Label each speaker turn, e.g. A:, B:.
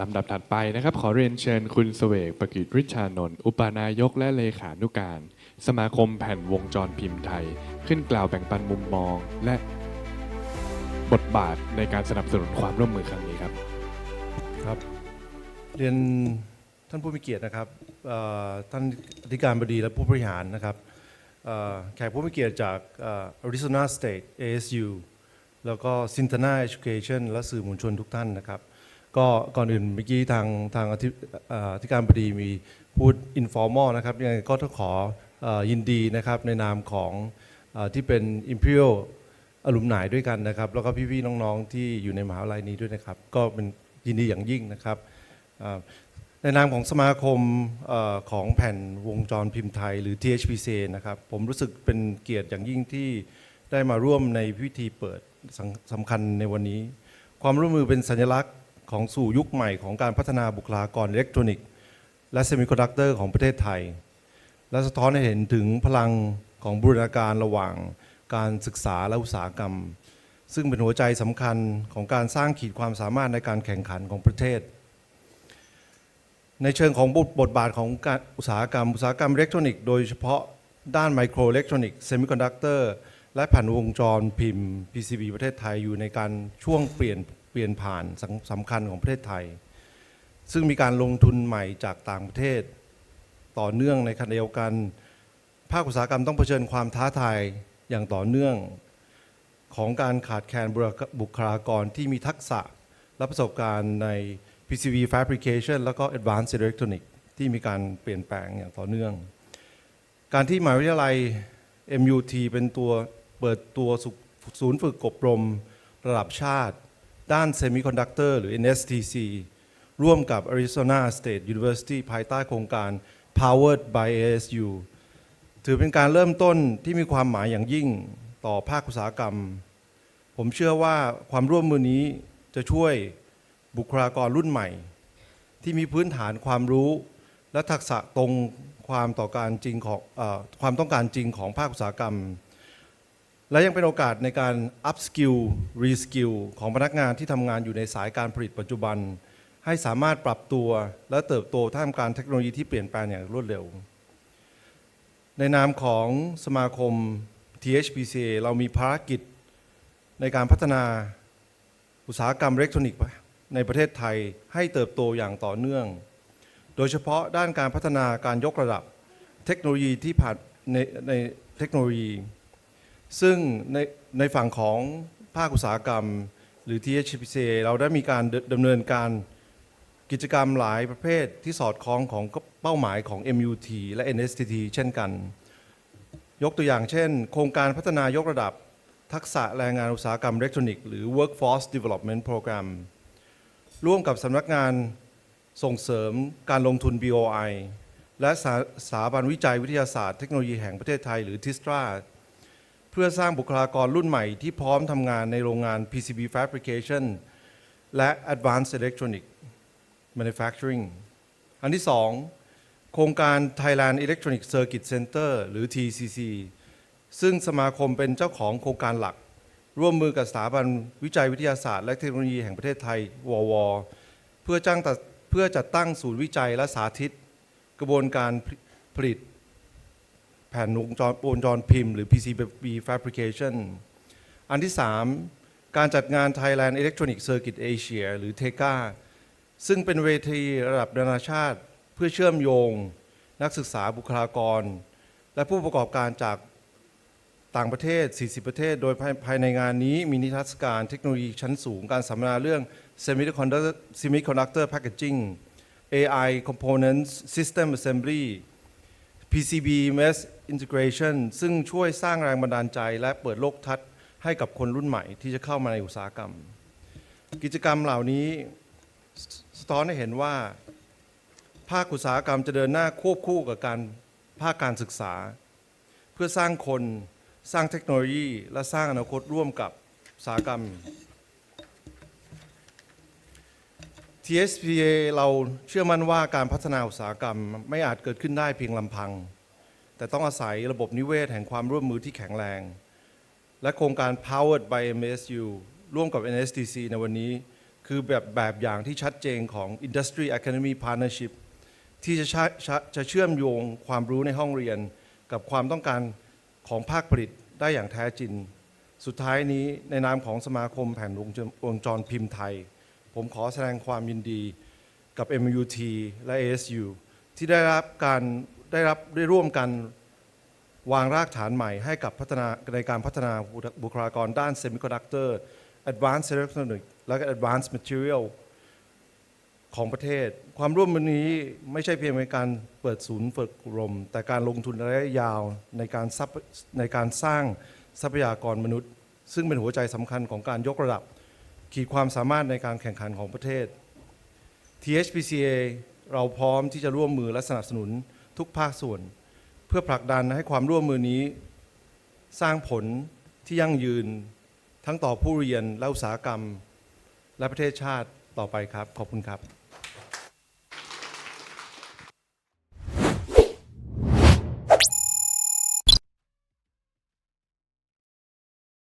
A: ลำดับถัดไปนะครับ ขอเรียนเชิญคุณเสวกประกิจริชานนท์อุปนายกและเลขานุการ สมาคมแผ่นวงจรพิมพ์ไทย ขึ้นกล่าวแบ่งปันมุมมอง และบทบาทในการสนับสนุนความร่วมมือครั้งนี้ครับ
B: ครับ เรียนท่านผู้มีเกียรตินะครับท่านอธิการบดีและผู้บริหารนะครับแขกผู้มีเกียรติจากเอ่อ Arizona State ASU แล้วก็ Sintana Education และสื่อมวลชนทุกท่านนะครับ ก็ก่อนอื่นเมื่อกี้ทางทางอธิเอ่ออธิการบดีมีพูด informal นะครับยังไงก็ต้องขออยินดีนะครับในนามของอที่เป็น Imperial อลุมหนายด้วยกันนะครับ แล้วก็พี่ๆน้องๆที่อยู่ในมหาวิทยาลัยนี้ด้วยนะครับ ก็เป็นยินดีอย่างยิ่งนะครับในนามของสมาคมอของแผ่นวงจรพิมพ์ไทยหรือ THPC นะครับ ผมรู้สึกเป็นเกียรติอย่างยิ่งที่ได้มาร่วมในพิธีเปิดสสำคัญในวันนี้ ความร่วมมือเป็นสัญลักษณ์ ของสู่ยุคใหม่ของการพัฒนาบุคลากรอิเล็กทรอนิกส์ และเซมิคอนดักเตอร์ของประเทศไทย และสะท้อนให้เห็นถึงพลังของบูรณาการระหว่างการศึกษาและอุตสาหกรรม ซึ่งเป็นหัวใจสำคัญของการสร้างขีดความสามารถในการแข่งขันของประเทศ ในเชิงของบทบทบาทของการอุตสาหกรรม อุตสาหกรรมอิเล็กทรอนิกส์โดยเฉพาะด้านไมโครอิเล็กทรอนิกส์เซมิคอนดักเตอร์และแผ่นวงจรพิมพ์ PCB ประเทศไทยอยู่ในการช่วงเปลี่ยน เปลี่ยนผ่านสำสำคัญของประเทศไทย ซึ่งมีการลงทุนใหม่จากต่างประเทศ ต่อเนื่องในขณะเดียวกัน ภาคอุตสาหกรรมต้องเผชิญความท้าทายอย่างต่อเนื่องของการขาดแคลนบุคลากรที่มีทักษะและประสบการณ์ใน PCB fabrication แล้วก็ advanced electronics ที่มีการเปลี่ยนแปลงอย่างต่อเนื่อง การที่มหาวิทยาลัย MUT เป็นตัวเปิดตัวศูนย์ฝึกอบรมระดับชาติ ด้าน Semiconductor หรือ NSTC ร่วมกับ Arizona State University ภายใต้โครงการ Powered by ASU ถือเป็นการเริ่มต้นที่มีความหมายอย่างยิ่งต่อภาคอุตสาหกรรม ผมเชื่อว่าความร่วมมือนี้จะช่วยบุคลากรรุ่นใหม่ ที่มีพื้นฐานความรู้และทักษะตรงความต่อการจริงของอความต้องการจริงของภาคอุตสาหกรรม และยังเป็นโอกาสในการ up skill re skill ของพนักงานที่ทำงานอยู่ในสายการผลิตปัจจุบัน ให้สามารถปรับตัวและเติบโตท่ามกลางเทคโนโลยีที่เปลี่ยนแปลงอย่างรวดเร็ว ในนามของสมาคม THPCA เรามีภารกิจในการพัฒนาอุตสาหกรรมอิเล็กทรอนิกส์ในประเทศไทยให้เติบโตอย่างต่อเนื่อง โดยเฉพาะด้านการพัฒนาการยกระดับเทคโนโลยีที่ผ่านในในเทคโนโลยี ซึ่งในในฝั่งของภาคอุตสาหกรรม หรือ THPC เราได้มีการดำเนินการกิจกรรมหลายประเภทที่สอดคล้องของเป้าหมายของ MUT และ NSTT เช่นกัน ยกตัวอย่างเช่น โครงการพัฒนายกระดับทักษะแรงงานอุตสาหกรรมอิเล็กทรอนิกส์หรือ Workforce Development Program ร่วมกับสำนักงานส่งเสริมการลงทุน BOI และสถาาบันวิจัยวิทยาศาสตร์เทคโนโลยีแห่งประเทศไทยหรือ TISTRA เพื่อสร้างบุคลากรรุ่นใหม่ที่พร้อมทำงานในโรงงาน PCB Fabrication และ Advanced Electronic Manufacturing อันที่สองโครงการ Thailand Electronic Circuit Center หรือ TCC ซึ่งสมาคมเป็นเจ้าของโครงการหลัก ร่วมมือกับสถาบันวิจัยวิทยาศาสตร์และเทคโนโลยีแห่งประเทศไทย วว เพื่อจ้างตัดเพื่อจัดตั้งศูนย์วิจัยและสาธิต กระบวนการผลิต แผ่นวงจรวงจรพิมพ์หรือ PCB fabrication อันที่ 3 การจัดงาน Thailand Electronic Circuit Asia หรือ TECA ซึ่งเป็นเวทีระดับนานาชาติเพื่อเชื่อมโยง นักศึกษาบุคลากร และผู้ประกอบการจากต่างประเทศ 40 ประเทศ โดยภายภายในงานนี้มีนิทรรศการเทคโนโลยีชั้นสูง การสัมมนาเรื่อง Semiconductor, Semiconductor Packaging AI Components System Assembly PCB Mesh Integration ซึ่งช่วยสร้างแรงบันดาลใจ และเปิดโลกทัศน์ให้กับคนรุ่นใหม่ที่จะเข้ามาในอุตสาหกรรม กิจกรรมเหล่านี้สะท้อนให้เห็นว่า ภาคอุตสาหกรรมจะเดินหน้าควบคู่กับการภาคการศึกษา เพื่อสร้างคนสร้างเทคโนโลยี และสร้างอนาคตร่วมกับอุตสาหกรรม TSPA เราเชื่อมั่นว่าการพัฒนาอุตสาหกรรมไม่อาจเกิดขึ้นได้เพียงลำพัง แต่ต้องอาศัยระบบนิเวศแห่งความร่วมมือที่แข็งแรง และโครงการ Powered by MSU ร่วมกับ NSTC ในวันนี้ คือแบบแบบอย่างที่ชัดเจนของ Industry Academy Partnership ที่จะชะจะเชื่อมโยงความรู้ในห้องเรียน กับความต้องการของภาคผลิตได้อย่างแท้จริง สุดท้ายนี้ในนามของสมาคมแผ่นวงจรวงจรพิมพ์ไทย ผมขอแสดงความยินดีกับ MUT และ ASU ที่ได้รับการ ได้รับได้ร่วมกันวางรากฐานใหม่ให้กับพัฒนาในการพัฒนาบุคลากรด้าน Semiconductor Advanced Electronics และ Advanced Material ของประเทศ ความร่วมมือนี้ไม่ใช่เพียงเป็นการเปิดศูนย์ฝึกอบรม แต่การลงทุนระยะยาวในการในการสร้างทรัพยากรมนุษย์ ซึ่งเป็นหัวใจสำคัญของการยกระดับ ขีดความสามารถในการแข่งขันของประเทศ THPCA เราพร้อมที่จะร่วมมือและสนับสนุน ทุกภาคส่วน เพื่อผลักดันให้ความร่วมมือนี้ สร้างผลที่ยั่งยืน ทั้งต่อผู้เรียนและอุตสาหกรรม และประเทศชาติต่อไปครับ ขอบคุณครับ